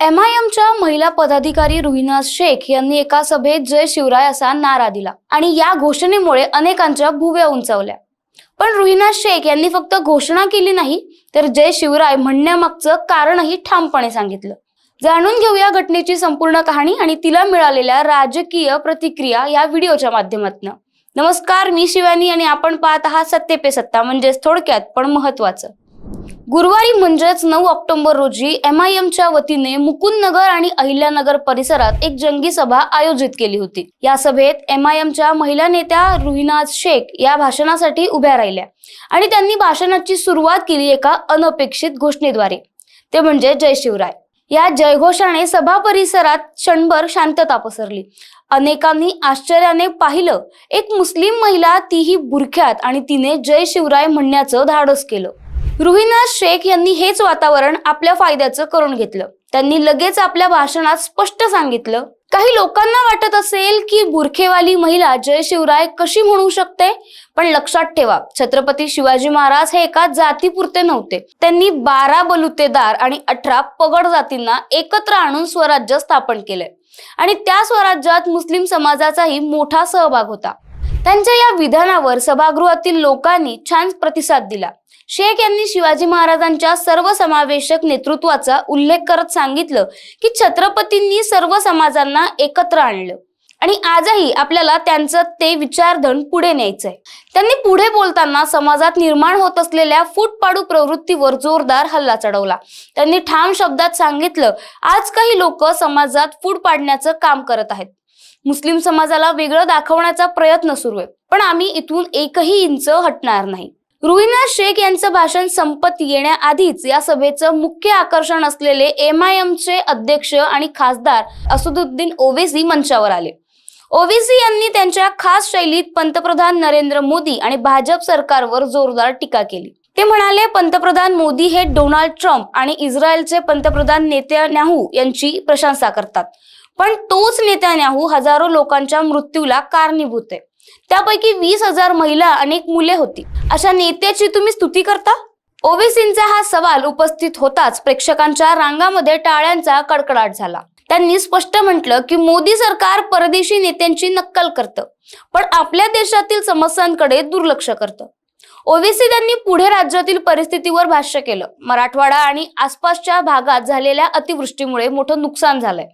M I एमच्या महिला पदाधिकारी रुहिना शेख यांनी एका सभेत जय शिवराय असा नारा दिला आणि या घोषणेमुळे अनेकांच्या भुव्या उंचावल्या. पण रुहिना शेख यांनी फक्त घोषणा केली नाही तर जय शिवराय म्हणण्यामागचं कारणही ठामपणे सांगितलं. जाणून घेऊया घटनेची संपूर्ण कहाणी आणि तिला मिळालेल्या राजकीय प्रतिक्रिया या व्हिडिओच्या माध्यमातून. नमस्कार मी शिवानी आणि आपण पाहत आहात सत्ते पे सत्ता म्हणजेच थोडक्यात पण महत्वाचं गुरुवारी म्हणजेच नऊ ऑक्टोबर रोजी एम आय एमच्या वतीने मुकुंदनगर आणि अहिल्यानगर परिसरात एक जंगी सभा आयोजित केली होती. या सभेत एम आय एमच्या महिला नेत्या रुहिनाज शेख या भाषणासाठी उभ्या राहिल्या आणि त्यांनी भाषणाची सुरुवात केली एका अनपेक्षित घोषणेद्वारे. ते म्हणजे जय शिवराय. या जयघोषाने सभा परिसरात क्षणभर शांतता पसरली. अनेकांनी आश्चर्याने पाहिलं एक मुस्लिम महिला तीही बुरख्यात आणि तिने जय शिवराय म्हणण्याचं धाडस केलं. रुहिना शेख यांनी हेच वातावरण आपल्या फायद्याचं करून घेतलं. त्यांनी लगेच आपल्या भाषणात स्पष्ट सांगितलं. काही लोकांना वाटत असेल की बुरखेवाली महिला जय शिवराय कशी म्हणू शकते? पण लक्षात ठेवा छत्रपती शिवाजी महाराज हे एका जातीपुरते नव्हते. त्यांनी बारा बलुतेदार आणि अठरा पगड जातींना एकत्र आणून स्वराज्य स्थापन केले आणि त्या स्वराज्यात मुस्लिम समाजाचाही मोठा सहभाग होता. त्यांच्या या विधानावर सभागृहातील लोकांनी छान प्रतिसाद दिला. शेख यांनी शिवाजी महाराजांच्या सर्वसमावेशक नेतृत्वाचा उल्लेख करत सांगितलं की छत्रपतींनी सर्व समाजांना एकत्र आणलं. आणि आजही आपल्याला त्यांचं ते विचारधन पुढे न्यायचंय. त्यांनी पुढे बोलताना समाजात निर्माण होत असलेल्या फूटपाडू प्रवृत्तीवर जोरदार हल्ला चढवला. त्यांनी ठाम शब्दात सांगितलं आज काही लोक समाजात फूट पाडण्याचं काम करत आहेत. मुस्लिम समाजाला वेगळं दाखवण्याचा प्रयत्न सुरू आहे. पण आम्ही इथून एकही इंच हटणार नाही. रुहिना शेख यांचं भाषण संपत येण्याआधीच या सभेचं मुख्य आकर्षण असलेले एम आय चे अध्यक्ष आणि खासदार असुदुद्दीन ओवेसी मंचावर आले. ओवेसी यांनी त्यांच्या खास शैलीत पंतप्रधान नरेंद्र मोदी आणि भाजप सरकारवर जोरदार टीका केली. ते म्हणाले पंतप्रधान मोदी हे डोनाल्ड ट्रम्प आणि इस्रायलचे पंतप्रधान नेत्यान्याहू यांची प्रशंसा करतात. पण तोच नेत्यान्याहू हो, हजारो लोकांच्या मृत्यूला कारणीभूत आहे. त्यापैकी वीस हजार महिला अनेक मुले होती. अशा नेत्याची तुम्ही स्तुती करता? ओबीसींचा हा सवाल उपस्थित होताच प्रेक्षकांच्या रांगामध्ये टाळ्यांचा कडकडाट झाला. त्यांनी स्पष्ट म्हटलं की मोदी सरकार परदेशी नेत्यांची नक्कल करतं पण आपल्या देशातील समस्यांकडे दुर्लक्ष करतं. ओवीसी त्यांनी पुढे राज्यातील परिस्थितीवर भाष्य केलं. मराठवाडा आणि आसपासच्या भागात झालेल्या अतिवृष्टीमुळे मोठं नुकसान झालंय.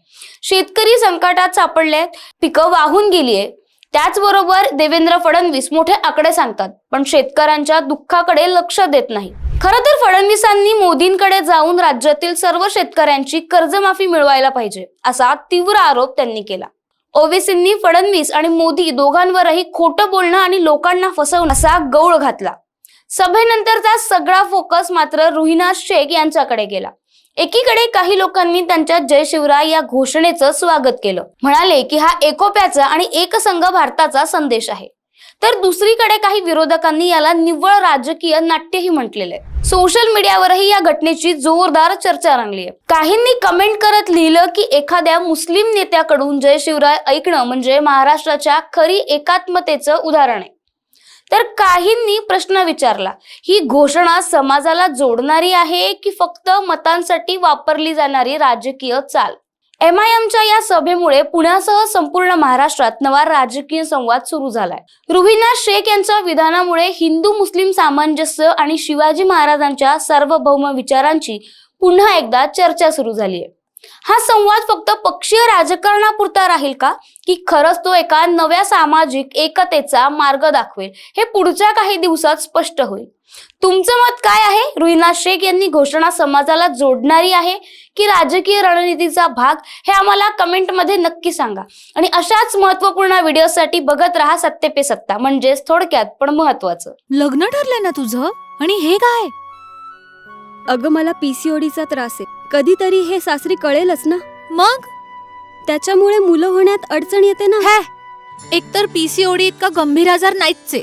शेतकरी संकटात सापडले पिकं वाहून गेलीये. त्याचबरोबर देवेंद्र फडणवीस मोठे आकडे सांगतात पण शेतकऱ्यांच्या दुःखाकडे लक्ष देत नाही. खर तर फडणवीसांनी मोदींकडे जाऊन राज्यातील सर्व शेतकऱ्यांची कर्जमाफी मिळवायला पाहिजे असा तीव्र आरोप त्यांनी केला. ओवेसींनी फडणवीस आणि मोदी दोघांवरही खोटं बोलणं आणि लोकांना फसवणं असा गौळ घातला. सभेनंतरचा सगळा फोकस मात्र रुहिना शेख यांच्याकडे गेला. एकीकडे काही लोकांनी त्यांच्या जय शिवराय या घोषणेचं स्वागत केलं. म्हणाले की हा एकोप्याचा आणि एकसंघ भारताचा संदेश आहे. तर दुसरीकडे काही विरोधकांनी याला निव्वळ राजकीय नाट्यही म्हटलेलं आहे सोशल मीडियावरही या घटनेची जोरदार चर्चा रंगली आहे काहींनी कमेंट करत लिहिलं की एखाद्या मुस्लिम नेत्याकडून जय शिवराय ऐकणं म्हणजे महाराष्ट्राच्या खरी एकात्मतेचं उदाहरण आहे. तर काहींनी प्रश्न विचारला ही घोषणा समाजाला जोडणारी आहे की फक्त मतांसाठी वापरली जाणारी राजकीय चाल? एम आय एमच्या या सभेमुळे पुण्यासह संपूर्ण महाराष्ट्रात नवा राजकीय संवाद सुरू झालाय. रुहिना शेख यांच्या विधानामुळे हिंदू मुस्लिम सामंजस्य आणि शिवाजी महाराजांच्या सार्वभौम विचारांची पुन्हा एकदा चर्चा सुरू झाली आहे. हा संवाद फक्त पक्षीय राजकारणापुरता राहील का? की खरंच तो एका नव्या सामाजिक एकतेचा मार्ग दाखवेल? हे पुढच्या काही दिवसात स्पष्ट होईल. तुमचं मत काय आहे? रुहिना शेख यांनी घोषणा समाजाला जोडणारी आहे की राजकीय रणनीतीचा भाग? हे आम्हाला कमेंटमध्ये नक्की सांगा. आणि अशाच महत्त्वपूर्ण व्हिडिओसाठी बघत राहा सत्य पे सत्ता म्हणजेच थोडक्यात पण महत्वाचं लग्न ठरलंय ना तुझं? आणि हे काय? अगं मला पीसीओडीचा त्रास आहे. कधीतरी हे सासरी कळेलच ना? मग? त्याच्यामुळे मुलं होण्यात अडचण येते ना? हे! एकतर पीसीओडी इतका गंभीर आजार नाहीच आहे